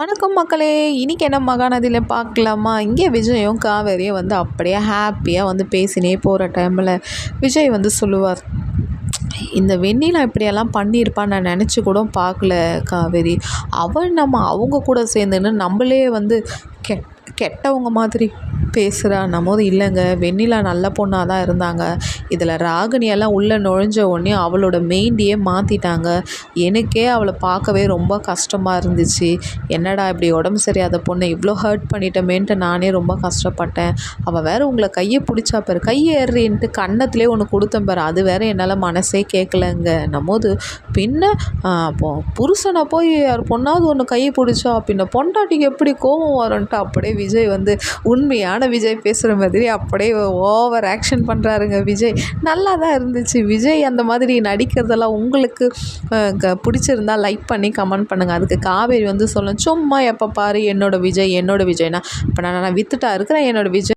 வணக்கம் மக்களே. இன்னைக்கு என்ன மகாநதியில் பார்க்கலாமா? இங்கே விஜயும் காவேரியும் வந்து அப்படியே ஹாப்பியாக வந்து பேசினே போகிற டைமில் விஜய் வந்து சொல்லுவார் இந்த வெண்ணிலா இப்படியெல்லாம் பண்ணியிருப்பான்னு நான் நினச்சி கூட பார்க்கல காவேரி. அவள் நம்ம அவங்க கூட சேர்ந்துன்னு நம்மளே வந்து கெ கெட்டவங்க மாதிரி பேசுகிறான்னும் போது இல்லைங்க. வெண்ணிலா நல்ல பொண்ணாக தான் இருந்தாங்க. இதில் ராகினியெல்லாம் உள்ளே நுழைஞ்ச உடனே அவளோட மெயின்டியே மாற்றிட்டாங்க எனக்கே அவளை பார்க்கவே ரொம்ப கஷ்டமாக இருந்துச்சு. என்னடா இப்படி உடம்பு சரியாத பொண்ணை இவ்வளோ ஹர்ட் பண்ணிட்டமேன்ட்டு நானே ரொம்ப கஷ்டப்பட்டேன். அவள் வேற உங்களை கையை பிடிச்சா பாரு. கையை ஏறின்ட்டு கன்னத்திலே ஒன்று கொடுத்தேன் பாரு. அது வேற என்னால் மனசே கேட்கலங்க நம்மோது பின்ன புருஷனை போய் யார் பொண்ணாவது ஒன்று கையை பிடிச்சா பின்ன பொண்டாட்டிக்கு எப்படி கோபம் வரும்ன்ட்டு அப்படியே விஜய் வந்து உண்மையான விஜய் பேசுகிற மாதிரி அப்படியே ஓவர் ஆக்ஷன் பண்ணுறாருங்க விஜய். நல்லா தான் இருந்துச்சு. விஜய் அந்த மாதிரி நடிக்கிறதெல்லாம் உங்களுக்கு க- பிடிச்சிருந்தா லைக் பண்ணி கமெண்ட் பண்ணுங்கள் அதுக்கு காவேரி வந்து சொல்லணும் சும்மா எப்போ பாரு என்னோட விஜய் என்னோட விஜய்னா. இப்போ நான் நான் வித்துட்டா இருக்கிறேன் என்னோட விஜய்